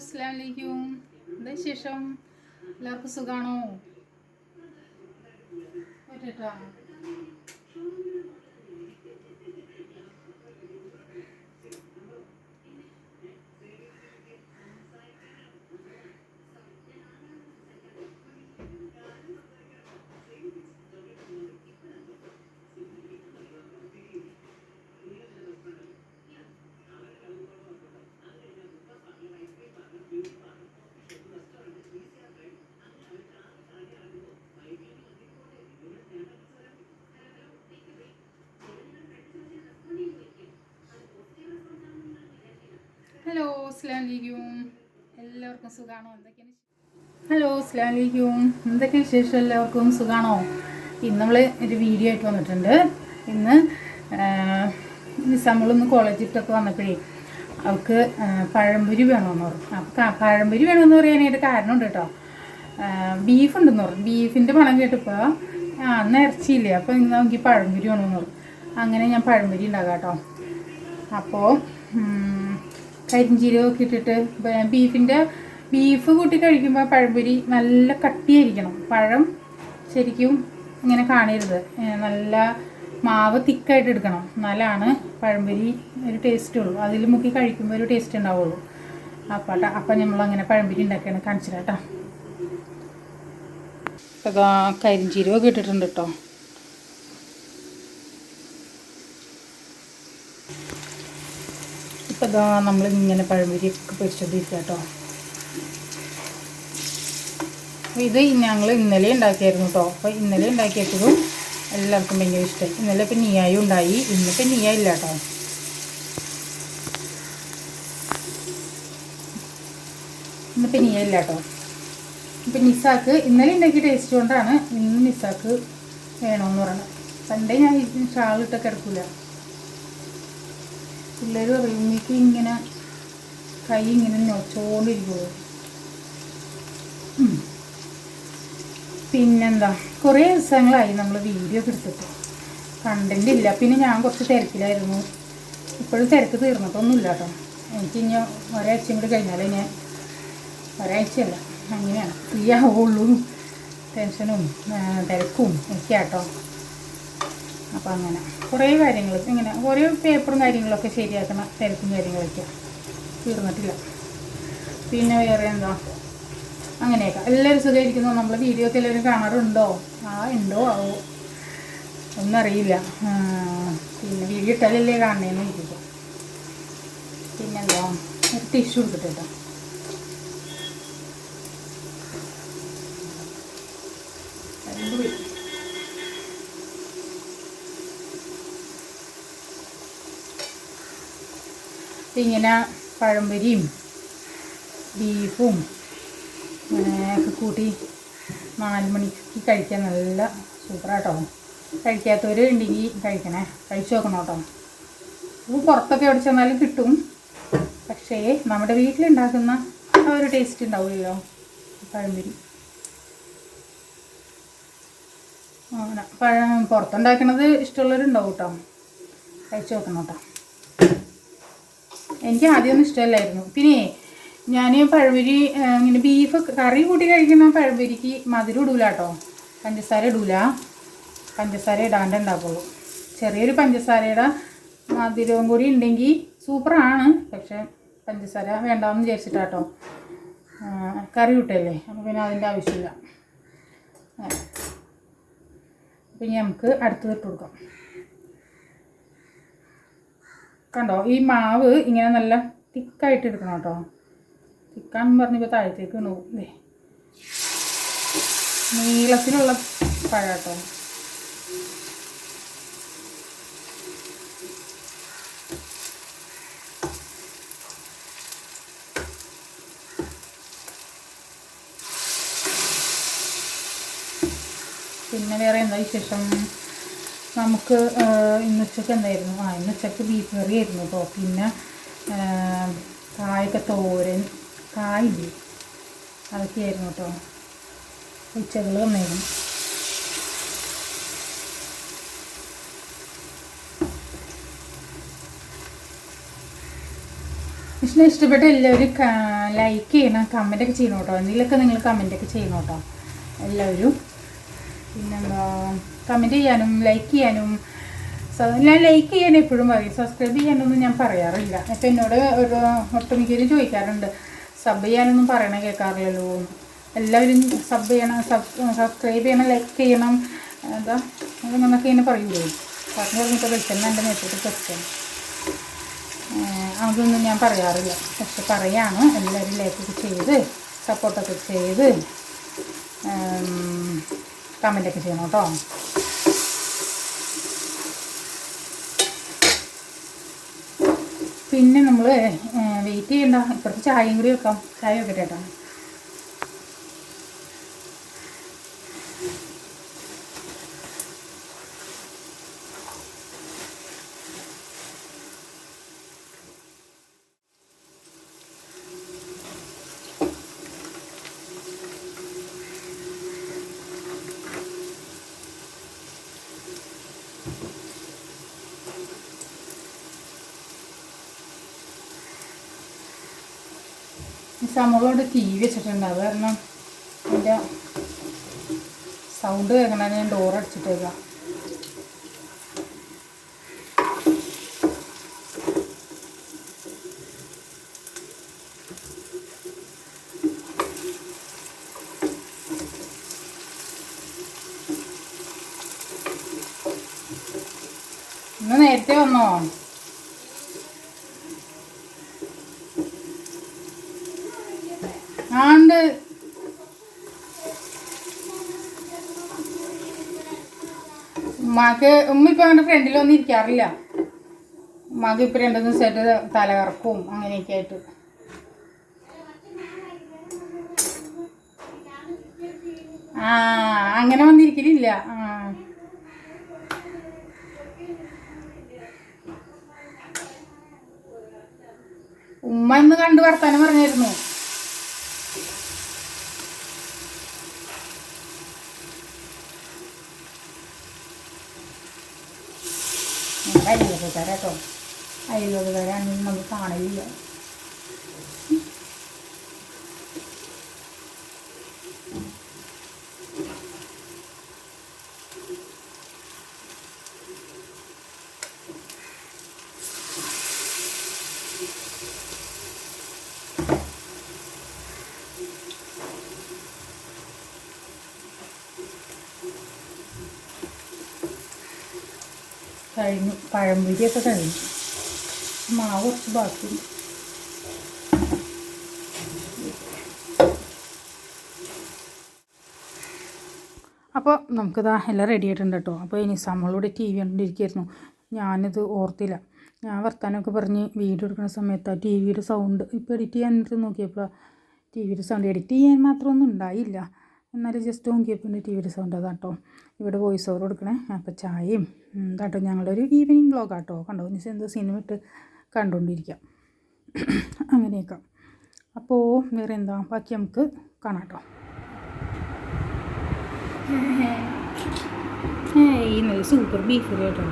അസ്സാം വലൈക്കും എന്താ വിശേഷം? എല്ലാവർക്കും സുഖാണോ? പറ്റട്ടാ അസ്ലാം എല്ലാവർക്കും സുഖാണോ? എന്തൊക്കെയാണ് ഹലോ അസ്സാം വലൈക്കും എന്തൊക്കെ വിശേഷം? എല്ലാവർക്കും സുഖാണോ? ഇന്ന് നമ്മൾ ഒരു വീഡിയോ ആയിട്ട് വന്നിട്ടുണ്ട്. ഇന്ന് നമ്മളൊന്ന് കോളേജിലൊക്കെ വന്നപ്പോഴേ അവൾക്ക് പഴംപൊരി വേണമെന്ന് പറഞ്ഞു. അപ്പോൾ പഴംപൊരി വേണമെന്ന് പറയാനായിട്ട് കാരണമുണ്ട് കേട്ടോ. ബീഫ് ഉണ്ടെന്ന് പറഞ്ഞു. ബീഫിന്റെ പണം കേട്ടപ്പോൾ ആ അന്ന് ഇറച്ചിയില്ലേ അപ്പോൾ ഇന്ന് നമുക്ക് പഴംപൊരി വേണമെന്ന് പറഞ്ഞു. അങ്ങനെ ഞാൻ പഴംപൊരി ഉണ്ടാക്കാം കേട്ടോ. അപ്പോൾ കരിഞ്ചീരകമൊക്കെ ഇട്ടിട്ട് ബീഫിന്റെ ബീഫ് കൂട്ടി കഴിക്കുമ്പോൾ പഴംപൊരി നല്ല കട്ടിയായിരിക്കണം. പഴം ശരിക്കും ഇങ്ങനെ കാണരുത്. നല്ല മാവ് തിക്കായിട്ട് എടുക്കണം. എന്നാലാണ് പഴംപൊരി ഒരു ടേസ്റ്റ് ഉള്ളൂ. അതിൽ മുക്കി കഴിക്കുമ്പോൾ ഒരു ടേസ്റ്റ് ഉണ്ടാവുള്ളൂ. അപ്പം അപ്പം നമ്മളങ്ങനെ പഴംപൊരി ഉണ്ടാക്കിയാണ് കാണിച്ചിട്ടാ അതാ കരിഞ്ചീരകമൊക്കെ ഇട്ടിട്ടുണ്ട് കേട്ടോ. ഇപ്പം ഇതാ നമ്മൾ ഇങ്ങനെ പഴംപൊരിയൊക്കെ പൊരിച്ചോണ്ടിരിക്കുക കേട്ടോ ഇത് ഞങ്ങൾ ഇന്നലെ ഉണ്ടാക്കിയായിരുന്നു കേട്ടോ അപ്പോൾ ഇന്നലെ ഉണ്ടാക്കിയപ്പോഴും എല്ലാവർക്കും ഭയങ്കര ഇഷ്ടമായി ഇന്നലെ ഇപ്പം നീയായും ഉണ്ടായി. ഇന്നിപ്പം നീയ ഇല്ല കേട്ടോ ഇന്നിപ്പം നീയ ഇല്ല കേട്ടോ ഇപ്പം നിസാക്ക് ഇന്നലെ ഉണ്ടാക്കിയ ടേസ്റ്റ് കൊണ്ടാണ് ഇന്ന് നിസാക്ക് വേണമെന്ന് പറയുന്നത് പണ്ടേ ഞാൻ ഷാളിട്ടൊക്കെ കിടക്കില്ല പിള്ളേർ പറയും ഉമ്മിക്ക് ഇങ്ങനെ കൈ ഇങ്ങനെ ഞൊച്ചോണ്ടിരിക്കുള്ളൂ ഉം. പിന്നെന്താ കുറേ ദിവസങ്ങളായി നമ്മൾ വീഡിയോ എടുത്തിട്ട്. കണ്ടന്റ് ഇല്ല. പിന്നെ ഞാൻ കുറച്ച് തിരക്കിലായിരുന്നു. ഇപ്പോഴും തിരക്ക് തീർന്നിട്ടൊന്നുമില്ല കേട്ടോ. എനിക്ക് ഇനി ഒരാഴ്ചയും കൂടി കഴിഞ്ഞാലേ ഞാൻ ഒരാഴ്ചയല്ല അങ്ങനെയാണ്. ഫ്രീ ആവുള്ളൂ. ടെൻഷനും തിരക്കും ഒക്കെ കേട്ടോ അപ്പം അങ്ങനെ. കുറേ കാര്യങ്ങൾ ഇങ്ങനെ കുറേ പേപ്പറും കാര്യങ്ങളൊക്കെ ശരിയാക്കണ തിരക്കും കാര്യങ്ങളൊക്കെ തീർന്നിട്ടില്ല. പിന്നെ വേറെ എന്താ? അങ്ങനെയൊക്കെ. എല്ലാവരും സുഖമായിരിക്കുന്നു നമ്മൾ വീഡിയോ എല്ലാവരും കാണാറുണ്ടോ? ആ ഉണ്ടോ? ആവോ. ഒന്നും അറിയില്ല. പിന്നെ വീഡിയോ ഇട്ടാലല്ലേ കാണണേന്ന് ഇരിക്കുക പിന്നെന്താ? ഒരു ടിഷ്യൂ എടുത്തിട്ടോ രണ്ട് പോയി ഇങ്ങനെ പഴംപൊരിയും ബീഫും ഒക്കെ കൂട്ടി നാല് മണിക്ക് കഴിക്കാൻ നല്ല സൂപ്പറാട്ടോ കഴിക്കാത്തവർ ഉണ്ടെങ്കിൽ കഴിക്കണേ. കഴിച്ചു നോക്കണം കേട്ടോ. അപ്പം പുറത്തൊക്കെ എവിടെ ചെന്നാലും കിട്ടും. പക്ഷേ നമ്മുടെ വീട്ടിലുണ്ടാക്കുന്ന ആ ഒരു ടേസ്റ്റ് ഉണ്ടാവില്ലല്ലോ പഴംപൊരി. പഴം പുറത്തുണ്ടാക്കണത് ഇഷ്ടമുള്ളവരുണ്ടാവും കേട്ടോ. കഴിച്ചു നോക്കണം കേട്ടോ. എനിക്ക് ആദ്യമൊന്നും ഇഷ്ടമല്ലായിരുന്നു. പിന്നെ ഞാൻ പഴംപൊരി ആ, ഇങ്ങനെ ബീഫ് കറി കൂട്ടി കഴിക്കുന്ന പഴംപൊരിക്ക് മധുരം ഇടൂല കേട്ടോ. പഞ്ചസാര ഇടൂല. പഞ്ചസാര ഇടാണ്ട് ഉണ്ടാക്കുള്ളൂ ചെറിയൊരു പഞ്ചസാരയുടെ മധുരവും കൂടി ഉണ്ടെങ്കിൽ സൂപ്പറാണ്. പക്ഷെ പഞ്ചസാര വേണ്ടാന്ന് വിചാരിച്ചിട്ടാട്ടോ കറി കൂട്ടല്ലേ? അപ്പോൾ പിന്നെ അതിന്റെ ആവശ്യമില്ല. അപ്പം ഇനി നമുക്ക് അടുത്തത് ഇട്ട് കൊടുക്കാം. കണ്ടോ ഈ മാവ് ഇങ്ങനെ നല്ല തിക്കായിട്ട് എടുക്കണം കേട്ടോ. തിക്കാന്ന് പറഞ്ഞപ്പോൾ താഴത്തേക്ക് വീണു. നീളത്തിലുള്ള പഴം കേട്ടോ. പിന്നെ വേറെ എന്താ വിശേഷം? നമുക്ക് ഇന്നുച്ചക്ക് എന്തായിരുന്നു? ആ ഇന്ന് ഉച്ചയ്ക്ക് ബീഫ് കറി ആയിരുന്നു കേട്ടോ പിന്നെ കായൊക്കെ തോരൻ കായില്ലേ? അതൊക്കെയായിരുന്നു കേട്ടോ ഉച്ചകൾ വന്നായിരുന്നു വിഷ്ണു ഇഷ്ടപ്പെട്ട എല്ലാവരും ലൈക്ക് ചെയ്യണം കമന്റ് ഒക്കെ ചെയ്യണം കേട്ടോ എന്തെങ്കിലുമൊക്കെ നിങ്ങൾ കമന്റ് ഒക്കെ ചെയ്യണം കേട്ടോ എല്ലാവരും. പിന്നെന്താ കമന്റ് ചെയ്യാനും ലൈക്ക് ചെയ്യാനും ഞാൻ ലൈക്ക് ചെയ്യാൻ എപ്പോഴും പറയും. സബ്സ്ക്രൈബ് ചെയ്യാനൊന്നും ഞാൻ പറയാറില്ല. അപ്പം എന്നോട് ഒരു ഒട്ടുമിക്കരും ചോദിക്കാറുണ്ട്. സബ് ചെയ്യാനൊന്നും പറയണ കേൾക്കാറില്ലല്ലോ. എല്ലാവരും സബ് ചെയ്യണം സബ് സബ്സ്ക്രൈബ് ചെയ്യണം ലൈക്ക് ചെയ്യണം. എന്താ? അങ്ങനെയൊക്കെ ഇങ്ങനെ പറയൂലേ പറഞ്ഞു പറഞ്ഞിട്ട് വെളിച്ചെണ്ണ എന്റെ നേരത്തെ പ്രശ്നം അതൊന്നും ഞാൻ പറയാറില്ല. പക്ഷെ പറയാണ്. എല്ലാവരും ലൈക്കൊക്കെ ചെയ്ത് സപ്പോർട്ടൊക്കെ ചെയ്ത്. കമന്റൊക്കെ ചെയ്യണം കേട്ടോ. പിന്നെ നമ്മൾ വെയിറ്റ് ചെയ്യണ്ട. ഇപ്പുറത്ത് ചായയും കൂടി വെക്കാം. ചായ വെക്കട്ടെ കേട്ടോ. സമോളോട് ടി വി വെച്ചിട്ടുണ്ട്. അത് കാരണം എന്റെ സൗണ്ട് കേൾക്കണ ഞാൻ ഡോർ അടിച്ചിട്ടേക്കാം. ഇന്ന് നേരത്തെ വന്നോ ആ ഉണ്ട് ഉമ്മാക്ക് ഉമ്മ ഇപ്പൊ അവന്റെ ഫ്രണ്ടിലൊന്നും ഇരിക്കാറില്ല ഉമ്മാക്ക് ഇപ്പൊ രണ്ടു ദിവസമായിട്ട് തലകറക്കും അങ്ങനെയൊക്കെ ആയിട്ട്. ആ അങ്ങനെ വന്നിരിക്കലില്ല. ആ. ഉമ്മ ഇന്ന് കണ്ടു വർത്താനം പറഞ്ഞായിരുന്നു. ഞങ്ങളുടെ അരിഞ്ഞൊക്കെ തരാൻ നമുക്ക് കാണലില്ല. കഴിഞ്ഞു. പഴംപൊരിയൊക്കെ കഴിഞ്ഞു. മാവ് കുറച്ച് ബാക്കി. അപ്പോൾ നമുക്കിതാ എല്ലാം റെഡി ആയിട്ടുണ്ട് കേട്ടോ. അപ്പോൾ ഇനി നമ്മളോട് ടി വി കണ്ടിരിക്കുകയായിരുന്നു ഞാനിത് ഓർത്തില്ല. ഞാൻ വർത്താനമൊക്കെ പറഞ്ഞ് വീഡിയോ എടുക്കുന്ന സമയത്ത് ആ ടി വിയുടെ സൗണ്ട് ഇപ്പോൾ എഡിറ്റ് ചെയ്യാൻ നോക്കിയപ്പോൾ ടി വിയുടെ സൗണ്ട് എഡിറ്റ് ചെയ്യാൻ മാത്രമൊന്നും ഉണ്ടായില്ല. എന്നാലും ജസ്റ്റ് നോക്കിയപ്പോൾ ടി വിയുടെ സൗണ്ട് അതാട്ടോ ഇവിടെ വോയിസ് ഓവർ കൊടുക്കണേ. അപ്പോൾ ചായയും ഉം, ഇതാട്ടോ ഞങ്ങളുടെ ഒരു ഈവനിങ് വ്ളോഗ് ആട്ടോ. കണ്ടോ? ഇനി എന്തോ സിനിമ ഇട്ട് കണ്ടുകൊണ്ടിരിക്കാം അങ്ങനെയൊക്കെ. അപ്പോൾ വേറെ എന്താ? ബാക്കി നമുക്ക് കാണാം കേട്ടോ. ഇന്നലെ സൂപ്പർ ബീഫ് കേട്ടോ?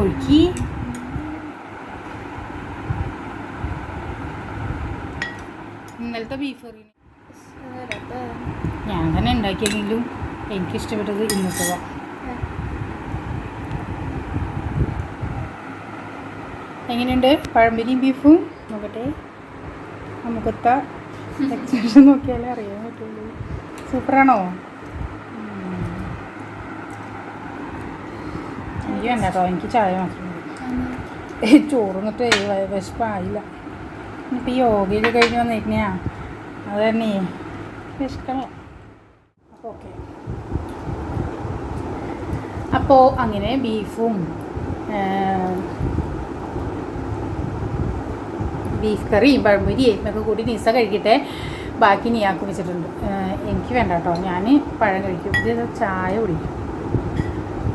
ഒഴുക്കി. ഇന്നലത്തെ ബീഫ് കറി ഞാൻ തന്നെ എനിക്ക് എനിക്കിഷ്ടപ്പെട്ടത് ഇന്നത്തെ എങ്ങനെയുണ്ട്? പഴംപരിയും ബീഫും? നോക്കട്ടെ. നമുക്കത്ത. എക്സ്പ്രഷൻ നോക്കിയാലേ അറിയാൻ പറ്റുള്ളൂ. സൂപ്പറാണോ? എനിക്ക് വേണ്ട കേട്ടോ എനിക്ക് ചായ മാത്രം മതി. ചോറുന്നിട്ട് വിശപ്പായില്ല. ഇപ്പം ഈ യോഗയിൽ കഴിഞ്ഞ് വന്നിരിക്കണയാ അത് തന്നെ. വിശക്കണോ അപ്പോൾ ഓക്കെ അപ്പോൾ അങ്ങനെ ബീഫും ബീഫ് കറിയും പഴംപൊരിയും ഒക്കെ കൂടി നിസ കഴിക്കട്ടെ. ബാക്കി നീയാക്കി വെച്ചിട്ടുണ്ട്. എനിക്ക് വേണ്ട കേട്ടോ. ഞാൻ പഴം കഴിക്കും. ഇത് ചായ കുടിക്കും.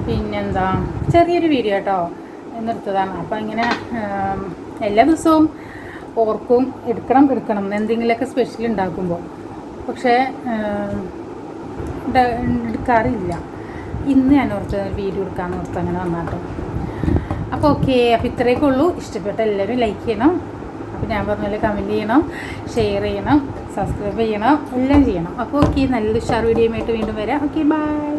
പിന്നെന്താ? ചെറിയൊരു വീഡിയോ കേട്ടോ. നിർത്തതാണ്. അപ്പോൾ ഇങ്ങനെ എല്ലാ ദിവസവും ഓർക്കും എടുക്കണം എടുക്കണം എന്തെങ്കിലുമൊക്കെ സ്പെഷ്യൽ ഉണ്ടാക്കുമ്പോൾ. പക്ഷേ എടുക്കാറില്ല ഇന്ന് ഞാൻ ഓർത്ത് വീഡിയോ എടുക്കാമെന്ന് ഓർത്ത് അങ്ങനെ വന്നാട്ടോ. അപ്പോൾ ഓക്കെ അപ്പോൾ ഇത്രയൊക്കെ ഉള്ളൂ. ഇഷ്ടപ്പെട്ട എല്ലാവരും ലൈക്ക് ചെയ്യണം. അപ്പോൾ ഞാൻ പറഞ്ഞ പോലെ കമന്റ് ചെയ്യണം ഷെയർ ചെയ്യണം സബ്സ്ക്രൈബ് ചെയ്യണം എല്ലാം ചെയ്യണം. അപ്പോൾ ഓക്കെ നല്ലൊരു ഉഷാർ ആയിട്ട് വീണ്ടും വരാം. Okay bye